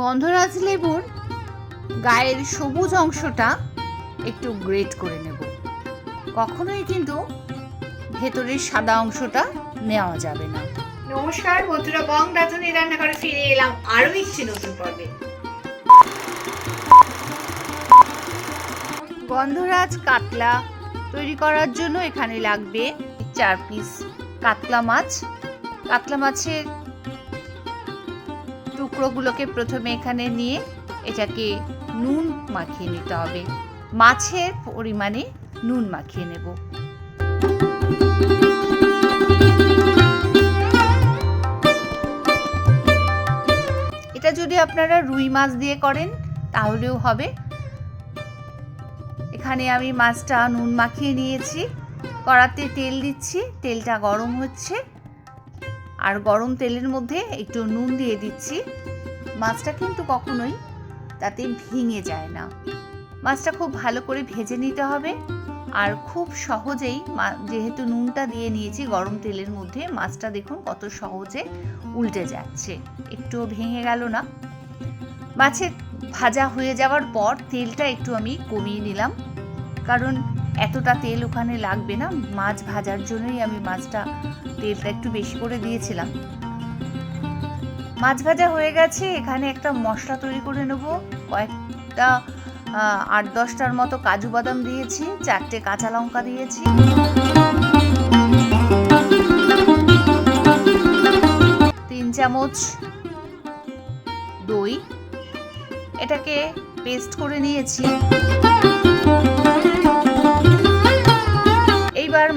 গন্ধরাজ লেবুর গায়ের সবুজ অংশটা একটু গ্রেট করে নেব। কখনোই কিন্তু ভেতরের সাদা অংশটা নেওয়া যাবে না। নমস্কার বন্ধুরা বং রাঁধুনি রান্নাঘরে ফিরে এলাম আরও একটি নতুন পর্বে। গন্ধরাজ কাতলা তৈরি করার জন্য এখানে লাগবে চার পিস কাতলা মাছ। কাতলা মাছের টুকরোগুলোকে প্রথমে এখানে নিয়ে এটাকে নুন মাখিয়ে নিতে হবে। মাছের পরিমাণে নুন মাখিয়ে নেব। এটা যদি আপনারা রুই মাছ দিয়ে করেন, তাহলেও হবে। এখানে আমি মাছটা নুন মাখিয়ে নিয়েছি। কড়াতে তেল দিচ্ছি, তেলটা গরম হচ্ছে। আর গরম তেলের মধ্যে একটু নুন দিয়ে দিচ্ছি। মাছটা কিন্তু কখনোই তাতে ভেঙে যায় না। মাছটা খুব ভালো করে ভেজে নিতে হবে। আর খুব সহজেই যেহেতু নুনটা দিয়ে নিয়েছি গরম তেলের মধ্যে, মাছটা দেখুন কত সহজে উল্টে যাচ্ছে। একটুও ভেঙে গেল না। মাছের ভাজা হয়ে যাওয়ার পর তেলটা একটু আমি কমিয়ে নিলাম। কারণ এতটা তেল ওখানে লাগবে না। মাছ ভাজার জন্যই আমি মাছটা তেলটা একটু বেশি করে দিয়েছিলাম। মাছ ভাজা হয়ে গেছে, এখানে একটা মশলা তৈরি করে নেব। কয়েকটা আট দশটার মতো কাজু বাদাম দিয়েছি, চারটে কাঁচা লঙ্কা দিয়েছি। তিন চামচ দই। এটাকে পেস্ট করে নিয়েছি।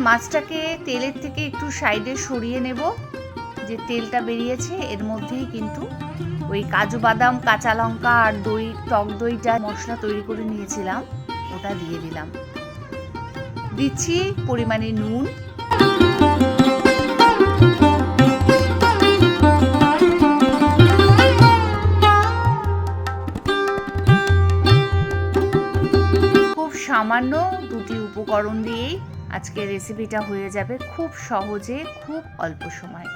মাছটাকে তেলের থেকে একটু সাইডে সরিয়ে নেব, যে তেলটা বেরিয়েছে। এর মধ্যেই কিন্তু ওই কাজু বাদাম, কাঁচা লঙ্কা আর দই, টক দইটা মশলা তৈরি করে নিয়েছিলাম। ওটা দিয়ে দিলাম। দিচ্ছি পরিমাণে নুন। খুব সামান্য দুটি উপকরণ দিয়েই আজকে রেসিপিটা হয়ে যাবে খুব সহজে, খুব অল্প সময়।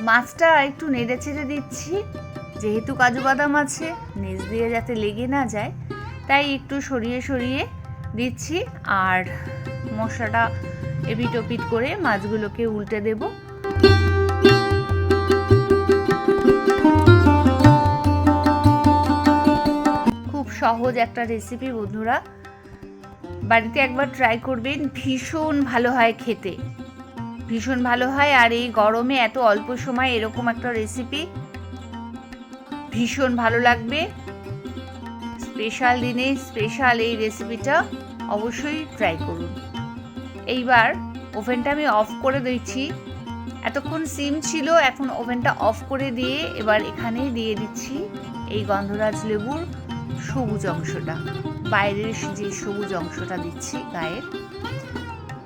মাছটা একটু নেড়ে চেড়ে দিচ্ছি। যেহেতু কাজু বাদাম আছে, নিচ দিয়ে যাতে লেগে না যায়, তাই একটু সরিয়ে সরিয়ে দিচ্ছি। আর মশলাটা এপিট ওপিট করে মাছগুলোকে উল্টে দেবো। খুব সহজ একটা রেসিপি বন্ধুরা। বাড়িতে একবার ট্রাই করবেন, ভীষণ ভালো হয় খেতে। ভীষণ ভালো হয় আর এই গরমে এত অল্প সময় এরকম একটা রেসিপি ভীষণ ভালো লাগবে। স্পেশাল দিনে স্পেশাল এই রেসিপিটা অবশ্যই ট্রাই করুন। এইবার ওভেনটা আমি অফ করে দিচ্ছি। এতক্ষণ সিম ছিল, এখন ওভেনটা অফ করে দিয়ে এবার এখানে দিয়ে দিচ্ছি এই গন্ধরাজ লেবুর সবুজ অংশটা, বাইরের যে সবুজ অংশটা দিচ্ছি গায়ের।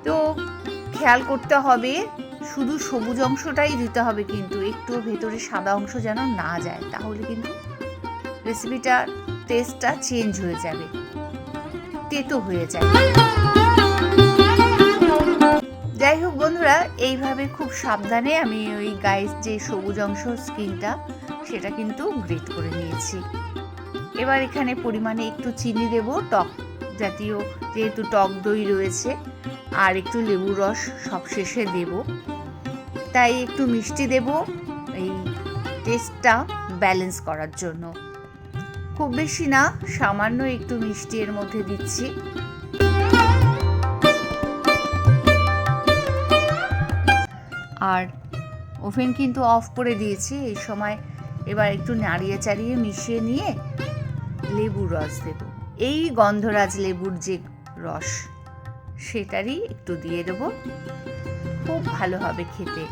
তো খেয়াল করতে হবে, শুধু সবুজ অংশটাই দিতে হবে কিন্তু, একটু ভেতরে সাদা অংশ যেন না যায়, তাহলে কিন্তু রেসিপিটার টেস্টটা চেঞ্জ হয়ে যাবে, তেতো হয়ে যাবে। যাই হোক বন্ধুরা, এইভাবে খুব সাবধানে আমি ওই গায়ের যে সবুজ অংশ স্কিনটা সেটা কিন্তু গ্রেট করে নিয়েছি। এবার এখানে পরিমাণে একটু চিনি দেব, টক জাতীয় যেহেতু টক দই রয়েছে, আর একটু লেবুর রস সবশেষে দেব। তাই একটু মিষ্টি দেব এই টেস্টটা ব্যালেন্স করার জন্য। খুব বেশি না, সামান্য একটু মিষ্টি এর মধ্যে দিচ্ছি। আর ওভেন কিন্তু অফ করে দিয়েছি, এই সময় এবার একটু নাড়িয়ে চাড়িয়ে মিশিয়ে নিয়ে লেবুর রস দেব। এই গন্ধরাজ লেবুর যে রস, সেটারই একটু দিয়ে দেব। খুব ভালো হবে খেতে।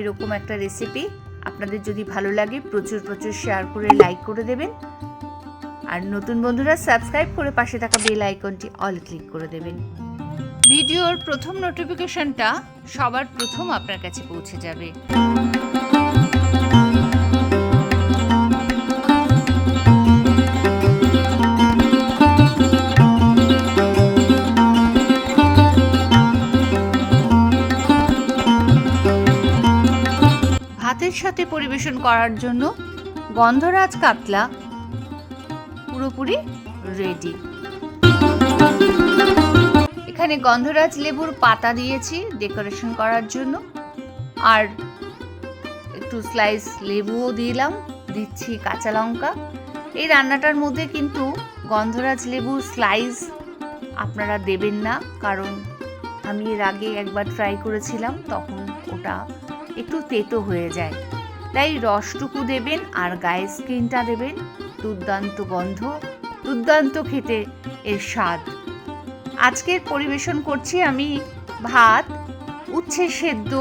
এরকম একটা রেসিপি আপনাদের যদি ভালো লাগে, প্রচুর প্রচুর শেয়ার করে লাইক করে দেবেন। আর নতুন বন্ধুরা সাবস্ক্রাইব করে পাশে থাকা বেল আইকনটি অল ক্লিক করে দেবেন। ভিডিওর প্রথম নোটিফিকেশনটা সবার প্রথম আপনার কাছে পৌঁছে যাবে। পরিবেশন করার জন্য গন্ধরাজ কাতলা পুরোপুরি রেডি এখানে গন্ধরাজ লেবুর পাতা দিয়েছি ডেকোরেশন করার জন্য। আর একটু স্লাইস লেবুও দিলাম, দিচ্ছি কাঁচা লঙ্কা। এই রান্নাটার মধ্যে কিন্তু গন্ধরাজ লেবুর স্লাইস আপনারা দেবেন না, কারণ আমি এর আগে একবার ট্রাই করেছিলাম, তখন ওটা একটু তেতো হয়ে যায়। তাই রসটুকু দেবেন আর গায়ে স্কিনটা দেবেন। দুর্দান্ত গন্ধ, দুর্দান্ত খেতে এর স্বাদ। আজকের পরিবেশন করছি আমি ভাত, উচ্ছে সেদ্ধ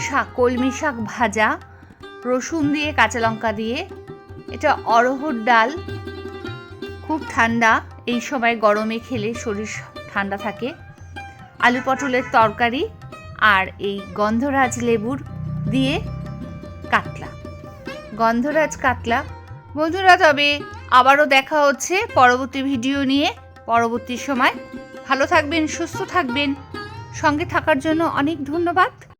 শাক কলমি শাক ভাজা, রসুন দিয়ে কাঁচা লঙ্কা দিয়ে। এটা অরহর ডাল। খুব ঠান্ডা, এই সময় গরমে খেলে শরীর ঠান্ডা থাকে। আলু পটলের তরকারি আর এই গন্ধরাজ লেবুর দিয়ে কাতলা। গন্ধরাজ কাতলা। বন্ধুরা তবে আবারও দেখা হচ্ছে পরবর্তী ভিডিও নিয়ে। পরবর্তী সময় ভালো থাকবেন, সুস্থ থাকবেন। সঙ্গে থাকার জন্য অনেক ধন্যবাদ।